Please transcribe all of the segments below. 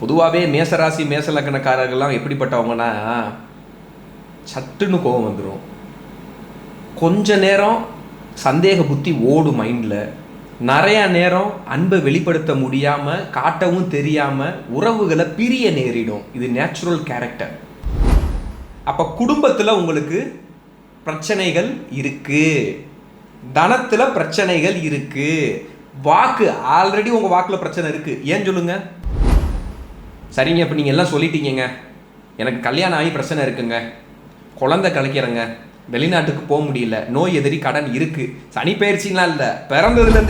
பொதுவாகவே மேசராசி மேசலக்கணக்காரர்கள்லாம் எப்படிப்பட்டவங்கன்னா சட்டுன்னு கோபம் வந்துடும் கொஞ்ச நேரம் சந்தேக புத்தி ஓடும் மைண்டில். நிறையா நேரம் அன்பை வெளிப்படுத்த முடியாமல் காட்டவும் தெரியாமல் உறவுகளை பிரிய நேரிடும். இது நேச்சுரல் கேரக்டர் அப்போ குடும்பத்தில் உங்களுக்கு பிரச்சனைகள் இருக்குது தனத்தில் பிரச்சனைகள் இருக்குது வாக்கு ஆல்ரெடி உங்கள் வாக்கில் பிரச்சனை இருக்குது ஏன் சொல்லுங்கள் சரிங்க இப்போ நீங்கள் எல்லாம் சொல்லிட்டீங்கங்க. எனக்கு கல்யாணம் ஆகி பிரச்சனை இருக்குங்க. குழந்தை கலைக்கிறேங்க. வெளிநாட்டுக்கு போக முடியல. நோய் எதிரி கடன் இருக்குது சனி பயிற்சிலாம் இல்லை? பிறந்ததுல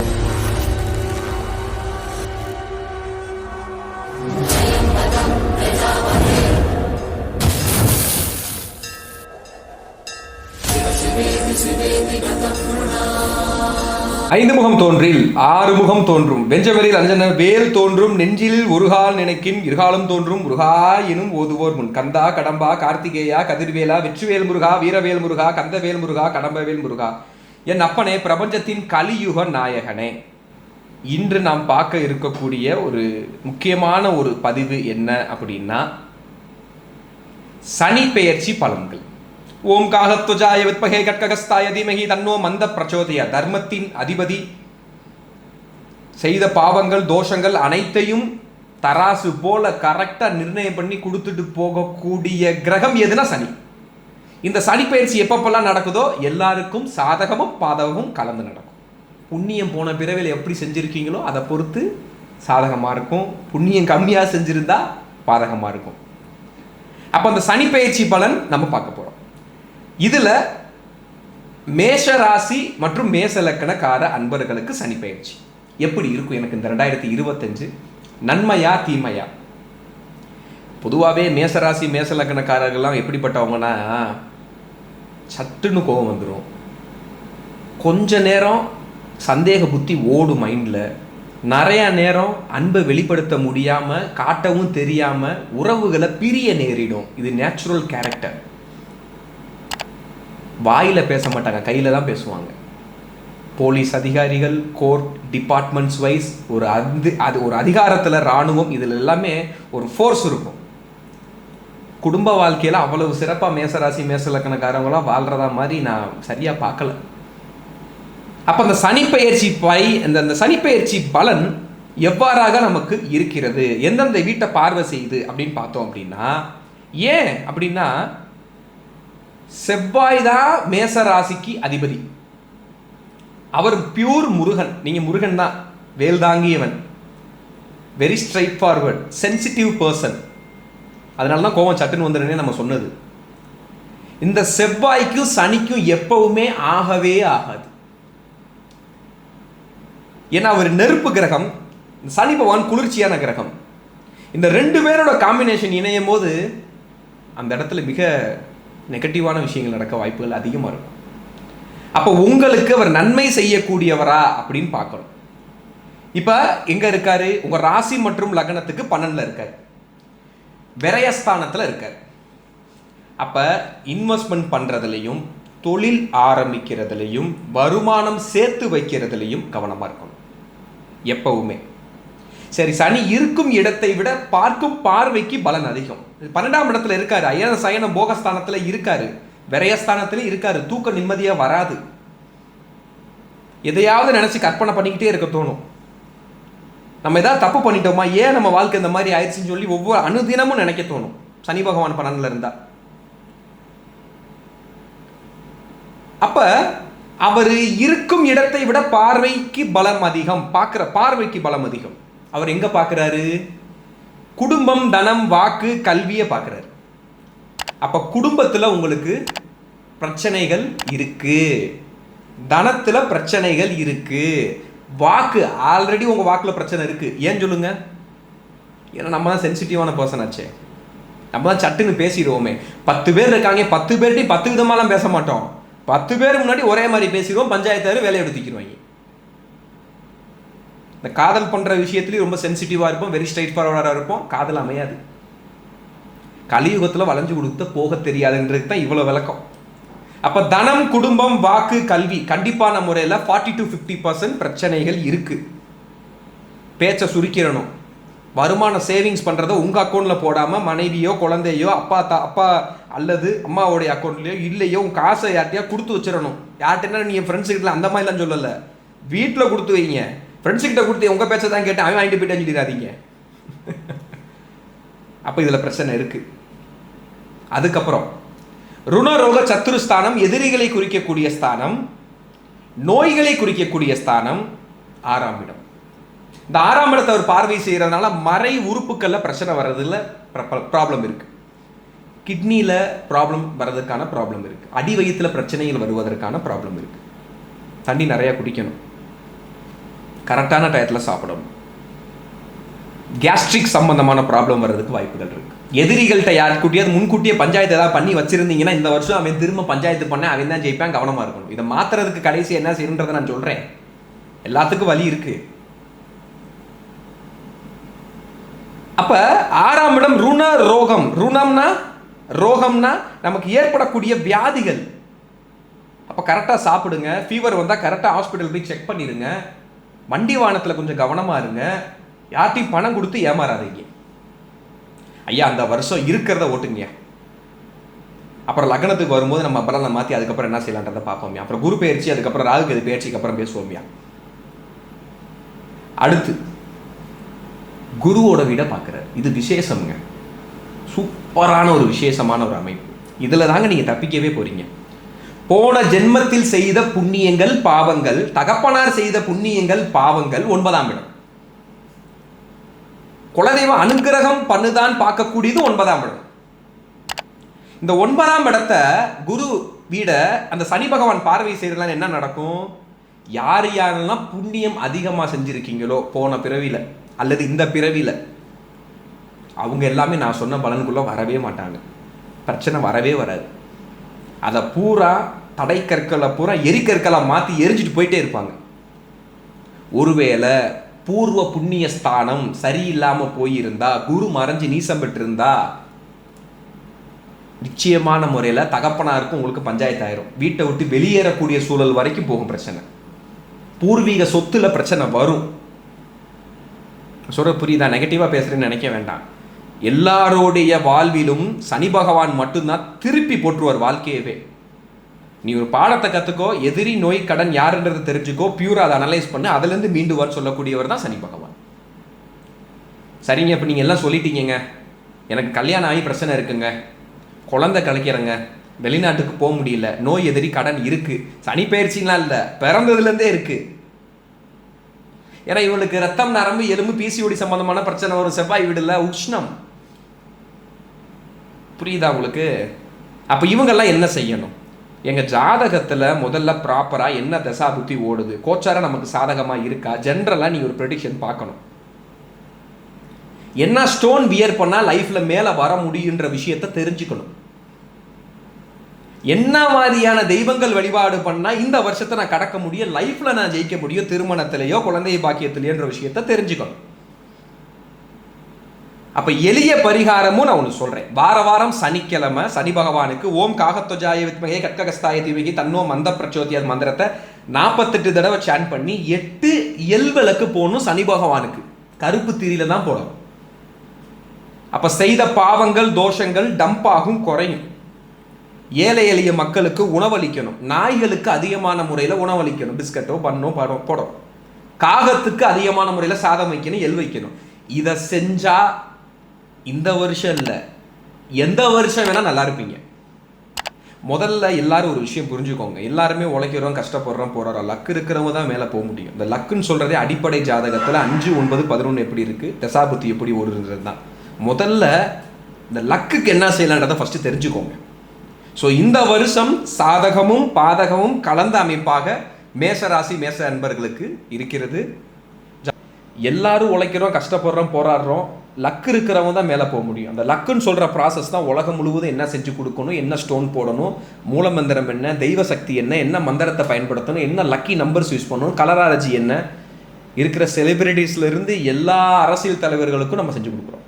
ஐந்து முகம் தோன்றில் ஆறு முகம் தோன்றும். வெஞ்சவரில் அஞ்சன வேல் தோன்றும் நெஞ்சில் ஒருகால் நினைக்கின் இருகாலம் தோன்றும் முருகா எனும் ஓதுவோர் முன். கந்தா கடம்பா கார்த்திகேயா கதிர்வேலா வெற்றிவேல் முருகா வீரவேல் முருகா கந்தவேல் முருகா கடம்பவேல் முருகா. என் அப்பனே பிரபஞ்சத்தின் கலியுக நாயகனே. இன்று நாம் பார்க்க இருக்கக்கூடிய ஒரு முக்கியமான ஒரு பதிவு என்ன அப்படின்னா சனி பெயர்ச்சி பலன்கள். ஓம் காகத்வஜாய வித்மகே கட்ககஸ்தாய தீமகி தன்னோ மந்த பிரச்சோதய தர்மத்தின் அதிபதி. செய்த பாவங்கள் தோஷங்கள் அனைத்தையும் தராசு போல கரெக்டாக நிர்ணயம் பண்ணி கொடுத்துட்டு போகக்கூடிய கிரகம் எதுனா சனி. இந்த சனி பயிற்சி எப்பப்பெல்லாம் நடக்குதோ எல்லாருக்கும் சாதகமும் பாதகமும் கலந்து நடக்கும். புண்ணியம் போன பிறவில் எப்படி செஞ்சுருக்கீங்களோ அதை பொறுத்து சாதகமாக இருக்கும். புண்ணியம் கம்மியாக செஞ்சுருந்தா பாதகமாக இருக்கும். அப்போ அந்த சனி பயிற்சி பலன் நம்ம பார்க்க போகிறோம் இதில் மேஷ ராசி மற்றும் மேச லக்கணக்கார அன்பர்களுக்கு சனி பயிற்சி எப்படி இருக்கும் எனக்கு இந்த ரெண்டாயிரத்தி இருபத்தஞ்சு? நன்மையா தீமையா? பொதுவாகவே மேசராசி மேச லக்கணக்காரர்கள்லாம் எப்படிப்பட்டவங்கன்னா சட்டுன்னு கோபம் வந்துடும் கொஞ்ச நேரம் சந்தேக புத்தி ஓடும் மைண்டில் நிறையா நேரம் அன்பை வெளிப்படுத்த முடியாமல் காட்டவும் தெரியாமல் உறவுகளை பிரிய நேரிடும். இது நேச்சுரல் கேரக்டர் வாயில் பேச மாட்டாங்க கையில் தான் பேசுவாங்க. போலீஸ் அதிகாரிகள் கோர்ட் டிபார்ட்மெண்ட்ஸ் வைஸ் ஒரு அது அது ஒரு அதிகாரத்தில் இராணுவம் இதில் எல்லாமே ஒரு ஃபோர்ஸ் இருக்கும். குடும்ப வாழ்க்கையில் அவ்வளவு சிறப்பாக மேசராசி மேசலக்கணக்காரங்களாம் வாழ்கிறதா மாதிரி நான் சரியாக பார்க்கல. அப்போ அந்த சனிப்பெயர்ச்சி பை அந்த அந்த சனிப்பெயர்ச்சி பலன் எவ்வாறாக நமக்கு இருக்கிறது? எந்தெந்த வீட்டை பார்வை செய்யுது அப்படின்னு பார்த்தோம் அப்படின்னா ஏன் அப்படின்னா செவ்வாய் தான் மேச ராசிக்கு அதிபதி. அவர் பியூர் முருகன். நீங்கள் முருகன் தான். வேல் தாங்கியவன். Very straightforward sensitive person அதனால தான் கோவம் சட்டுன்னு வந்துடுனே நம்ம சொன்னது. இந்த செவ்வாய்க்கும் சனிக்கும் எப்பவுமே ஆகவே ஆகாது. ஏன்னா அவர் நெருப்பு கிரகம் சனி பகவான் குளிர்ச்சியான கிரகம். இந்த ரெண்டு பேரோட காம்பினேஷன் இணையும் போது அந்த இடத்துல மிக நெகட்டிவான விஷயங்கள் நடக்க வாய்ப்புகள் அதிகமாக இருக்கும். அப்போ உங்களுக்கு அவர் நன்மை செய்யக்கூடியவரா அப்படின்னு பார்க்கணும். இப்போ எங்கே இருக்காரு? உங்கள் ராசி மற்றும் லக்னத்துக்கு பன்னெண்டில் இருக்கார். விரயஸ்தானத்தில் இருக்கார். அப்போ இன்வெஸ்ட்மெண்ட் பண்ணுறதுலையும் தொழில் ஆரம்பிக்கிறதுலையும் வருமானம் சேர்த்து வைக்கிறதுலையும் கவனமாக இருக்கணும். எப்பவுமே. சரி சனி இருக்கும் இடத்தை விட பார்க்கும் பார்வைக்கு பலன் அதிகம். பன்னெண்டாம் இடத்துல இருக்காரு. அயன சயன போகஸ்தானத்துல இருக்காரு. விரயஸ்தானத்துல இருக்காரு. தூக்கம் நிம்மதியா வராது. எதையாவது நினைச்சு கற்பனை பண்ணிக்கிட்டே இருக்க தோணும். நம்ம ஏதாவது தப்பு பண்ணிட்டோமா? ஏன் நம்ம வாழ்க்கை இந்த மாதிரி ஆயிடுச்சுன்னு சொல்லி ஒவ்வொரு அனுதினமும் நினைக்க தோணும். சனி பகவான் பலன்ல இருந்தா. அப்ப அவர் இருக்கும் இடத்தை விட பார்வைக்கு பலம் அதிகம். பார்க்குற பார்வைக்கு பலம் அதிகம். அவர் எங்கே பார்க்குறாரு குடும்பம் தனம் வாக்கு கல்வியை பார்க்குறாரு அப்போ குடும்பத்தில் உங்களுக்கு பிரச்சனைகள் இருக்குது தனத்தில் பிரச்சனைகள் இருக்குது வாக்கு ஆல்ரெடி உங்கள் வாக்கில் பிரச்சனை இருக்குது ஏன் சொல்லுங்கள் ஏன்னா நம்ம தான் சென்சிட்டிவான பர்சன் ஆச்சே. நம்ம தான் சட்டுன்னு பேசிடுவோமே. பத்து பேர் இருக்காங்க. பத்து பேர்கிட்டையும் பத்து விதமாலாம் பேச மாட்டோம். பத்து பேர் முன்னாடி ஒரே மாதிரி பேசிடுவோம். பஞ்சாயத்தாரு வேலையை எடுத்துக்கிடுவாங்க இந்த காதல் பண்ணுற விஷயத்துலேயும் ரொம்ப சென்சிட்டிவாக இருப்போம் வெரி ஸ்ட்ரைட் ஃபார்வர்டாக இருப்போம். காதல் அமையாது. கலியுகத்தில் வளைஞ்சு கொடுத்த போக தெரியாதுன்றது தான் இவ்வளோ விளக்கம். அப்போ தனம் குடும்பம் வாக்கு கல்வி கண்டிப்பான முறையில் ஃபார்ட்டி டு ஃபிஃப்டி பர்சன்ட் பிரச்சனைகள் இருக்குது பேச்சை சுருக்கிடணும். வருமான சேவிங்ஸ் பண்ணுறத உங்கள் அக்கௌண்ட்டில் போடாமல் மனைவியோ குழந்தையோ அப்பா தா அப்பா அல்லது அம்மாவோடைய அக்கௌண்ட்லேயோ இல்லையோ உங்கள் காசை யார்ட்டையா கொடுத்து வச்சிடணும். யார்கிட்டனா நீங்கள் ஃப்ரெண்ட்ஸ் கிட்டே அந்த மாதிரிலாம் சொல்லலை. வீட்டில் கொடுத்து வைங்க. ஃப்ரெண்ட்ஸுக்கிட்ட கொடுத்து உங்கள் பேச்சை தான் கேட்டேன். அவன் வாங்கிட்டு போயிட்டு சொல்லிடாதீங்க. அப்போ இதில் பிரச்சனை இருக்குது அதுக்கப்புறம் ருணரோக சத்துருஸ்தானம் எதிரிகளை குறிக்கக்கூடிய ஸ்தானம் நோய்களை குறிக்கக்கூடிய ஸ்தானம் ஆறாம் இடம். இந்த ஆறாம் இடத்தை அவர் பார்வை செய்கிறதுனால மறை உறுப்புகளில் பிரச்சனை வர்றதில் ப்ராப்ளம் இருக்குது கிட்னியில் ப்ராப்ளம் வர்றதுக்கான ப்ராப்ளம் இருக்குது அடி வயிற்றுல பிரச்சனைகள் வருவதற்கான ப்ராப்ளம் இருக்குது தண்ணி நிறையா குடிக்கணும். கரெக்டான டயத்தில் சாப்பிடணும் கேஸ்ட்ரிக் சம்பந்தமான ப்ராப்ளம் வர்றதுக்கு வாய்ப்புகள் இருக்கு. எதிரிகள்கிட்ட யாருக்கிட்டயாவது முன்கூட்டியே பஞ்சாயத்து ஏதாவது பண்ணி வச்சிருந்தீங்கன்னா இந்த வருஷம் அவன் திரும்ப பஞ்சாயத்து பண்ண அவன் தான் ஜெயிப்பான் கவனமாக இருக்கணும். இதை மாத்துறதுக்கு கடைசி என்ன செய்யணுன்றதை நான் சொல்கிறேன் எல்லாத்துக்கும் வழி இருக்கு. அப்ப ஆறாம் இடம் ருண ரோகம். ருணம்னா ரோகம்னா நமக்கு ஏற்படக்கூடிய வியாதிகள். அப்போ கரெக்டாக சாப்பிடுங்க. ஃபீவர் வந்தால் கரெக்டாக ஹாஸ்பிட்டல் போய் செக் பண்ணிடுங்க. வண்டி வாகனத்தில் கொஞ்சம் கவனமாக இருங்க. யார்ட்டையும் பணம் கொடுத்து ஏமாறாதீங்க. ஐயா அந்த வருஷம் இருக்கிறத ஓட்டுங்க அப்புறம் லக்னத்துக்கு வரும்போது நம்ம பலனை மாற்றி அதுக்கப்புறம் என்ன செய்யலான்றதை பார்ப்போம்யா. அப்புறம் குரு பயிற்சி அதுக்கப்புறம் ராகு இது பயிற்சிக்கு அப்புறம் பேசுவோம்யா. அடுத்து குருவோட வீடை பார்க்குறாரு. இது விசேஷம்ங்க. சூப்பரான ஒரு விசேஷமான ஒரு அமைப்பு. இதில் தாங்க நீங்கள் தப்பிக்கவே போறீங்க. போன ஜென்மத்தில் செய்த புண்ணியங்கள் பாவங்கள் தகப்பனார் செய்த புண்ணியங்கள் பாவங்கள் ஒன்பதாம் இடம். குலதெய்வ அனுகிரகம் பண்ணுதான் பார்க்கக்கூடியது ஒன்பதாம் இடம். இந்த ஒன்பதாம் இடத்தை குரு வீட அந்த சனி பகவான் பார்வை செய்யறதுலாம் என்ன நடக்கும்? யார் யாரெல்லாம் புண்ணியம் அதிகமாக செஞ்சுருக்கீங்களோ போன பிறவியில் அல்லது இந்த பிறவியில் அவங்க எல்லாமே நான் சொன்ன பலனுக்குள்ளே வரவே மாட்டாங்க. பிரச்சனை வரவே வராது. அதை பூரா தடை கற்களை பூரா எரிக்கற்களை மாற்றி எரிஞ்சிட்டு போயிட்டே இருப்பாங்க. ஒருவேளை பூர்வ புண்ணிய ஸ்தானம் சரியில்லாமல் போயிருந்தா குரு மறைஞ்சு நீசம் பெற்றிருந்தா நிச்சயமான முறையில் தகப்பனாருக்கும் உங்களுக்கு பஞ்சாயத்து ஆயிரும். வீட்டை விட்டு வெளியேறக்கூடிய சூழல் வரைக்கும் போகும் பிரச்சனை. பூர்வீக சொத்துல பிரச்சனை வரும். சொல்ற புரியுதா? நெகட்டிவாக பேசுறேன்னு நினைக்க வேண்டாம். எல்லாரோடைய வாழ்விலும் சனி பகவான் மட்டும்தான் திருப்பி போற்றுவார் வாழ்க்கையவே. நீ ஒரு பாடத்தை கற்றுக்கோ எதிரி நோய் கடன் யாருன்றது தெரிஞ்சுக்கோ பியூரா அதை அனலைஸ் பண்ணு அதுலேருந்து மீண்டு வர சொல்லக்கூடியவர் தான் சனி பகவான். சரிங்க இப்போ நீங்கள் எல்லாம் சொல்லிட்டீங்க எனக்கு கல்யாணம் ஆகி பிரச்சனை இருக்குங்க. குழந்தை கலைக்கிறேங்க. வெளிநாட்டுக்கு போக முடியல. நோய் எதிரி கடன் இருக்குது சனி பயிற்சிலாம் இல்லை? பிறந்ததுலேருந்தே இருக்குது ஏன்னா இவளுக்கு ரத்தம் நரம்பு எலும்பு பிசிஓடி சம்மந்தமான பிரச்சனை வரும். செவ்வாய் வீடில் உஷ்ணம். புரியுதா உங்களுக்கு? அப்போ இவங்கெல்லாம் என்ன செய்யணும்? எங்கள் ஜாதகத்தில் முதல்ல ப்ராப்பராக என்ன தசா புத்தி ஓடுது? கோச்சாரம் நமக்கு சாதகமாக இருக்கா? ஜென்ரலாக நீ ஒரு ப்ரெடிக்ஷன் பார்க்கணும். என்ன ஸ்டோன் வியர் பண்ணால் லைஃப்பில் மேலே வர முடியுன்ற விஷயத்தை தெரிஞ்சுக்கணும். என்ன மாதிரியான தெய்வங்கள் வழிபாடு பண்ணால் இந்த வருஷத்தை நான் கடக்க முடியும்? லைஃப்பில் நான் ஜெயிக்க முடியும்? திருமணத்திலேயோ குழந்தை பாக்கியத்திலேயோன்ற விஷயத்தை தெரிஞ்சுக்கணும். அப்போ எளிய பரிகாரமும் நான் ஒன்று சொல்கிறேன் வார வாரம் சனிக்கிழமை சனி பகவானுக்கு ஓம் காகத்தொஜாய வித்மகே கற்ககஸ்தாய திவகி தன்னோ மந்த பிரச்சோதியார் மந்திரத்தை நாற்பத்தெட்டு தடவை சான் பண்ணி எட்டு இயல்விளக்கு போகணும் சனி பகவானுக்கு. கருப்பு திரியில தான் போடணும். அப்போ செய்த பாவங்கள் தோஷங்கள் டம்ப் ஆகும் குறையும். ஏழை எளிய மக்களுக்கு உணவளிக்கணும். நாய்களுக்கு அதிகமான முறையில் உணவளிக்கணும். பிஸ்கட்டோ பண்ணோ படம் போடும் காகத்துக்கு அதிகமான முறையில் சாதம் வைக்கணும் எல் வைக்கணும். இதை செஞ்சால் இந்த வருஷம் இல்லை. எந்த வருஷம் வேணால் நல்லா இருப்பீங்க. முதல்ல எல்லாரும் ஒரு விஷயம் புரிஞ்சுக்கோங்க. எல்லாருமே உழைக்கிறோம் கஷ்டப்படுறோம் போகிறோம் லக்கு இருக்கிறவங்க தான் மேலே போக முடியும். இந்த லக்குன்னு சொல்கிறதே அடிப்படை ஜாதகத்தில் அஞ்சு ஒன்பது பதினொன்று எப்படி இருக்குது தசாபுத்தி எப்படி ஓடுறது தான். முதல்ல இந்த லக்குக்கு என்ன செய்யலான்றதை ஃபஸ்ட்டு தெரிஞ்சுக்கோங்க. ஸோ இந்த வருஷம் சாதகமும் பாதகமும் கலந்த அமைப்பாக மேசராசி மேச அன்பர்களுக்கு இருக்கிறது. எல்லாரும் உழைக்கிறோம் கஷ்டப்படுறோம் போராடுறோம். லக் இருக்கிறவங்க தான் மேலே போக முடியும். அந்த லக்குன்னு சொல்கிற ப்ராசஸ் தான் உலகம் முழுவதும் என்ன செஞ்சு கொடுக்கணும் என்ன ஸ்டோன் போடணும் மூலமந்திரம் என்ன தெய்வ சக்தி என்ன என்ன மந்திரத்தை பயன்படுத்தணும் என்ன லக்கி நம்பர்ஸ் யூஸ் பண்ணணும் கலராலஜி என்ன இருக்கிற செலிபிரிட்டிஸ்லேருந்து எல்லா அரசியல் தலைவர்களுக்கும் நம்ம செஞ்சு கொடுக்குறோம்.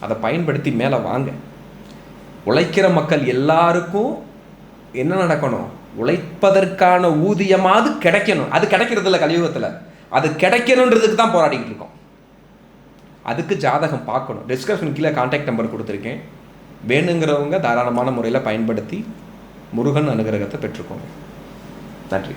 அதை பயன்படுத்தி மேலே வாங்க. உழைக்கிற மக்கள் எல்லாருக்கும் என்ன நடக்கணும்? உழைப்பதற்கான ஊதியமாவது கிடைக்கணும். அது கிடைக்கிறது இல்லை கலியுகத்தில். அது கிடைக்கணுன்றதுக்கு தான் போராடிக்கிட்டு இருக்கோம். அதுக்கு ஜாதகம் பார்க்கணும். டிஸ்கிரிப்ஷன் கீழே கான்டாக்ட் நம்பர் கொடுத்துருக்கேன். வேணுங்கிறவங்க தாராளமான முறையில் பயன்படுத்தி முருகன் அனுகிரகத்தை பெற்றுக்கோங்க. நன்றி.